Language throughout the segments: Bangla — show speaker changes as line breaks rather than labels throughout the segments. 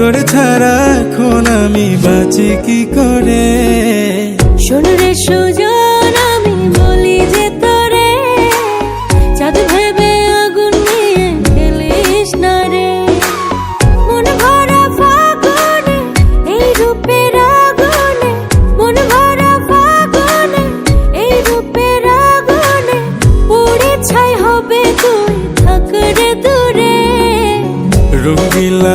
তোর ছাড়া এখন আমি বাঁচি কি করে?
শোন রে সুজন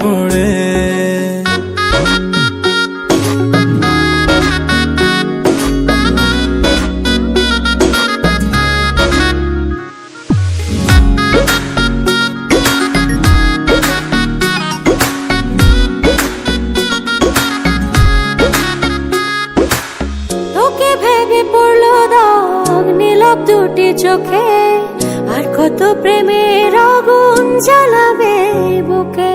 পড়ে।
দুটি চোখে। আর কত প্রেমের আগুন জ্বালাবে বুকে।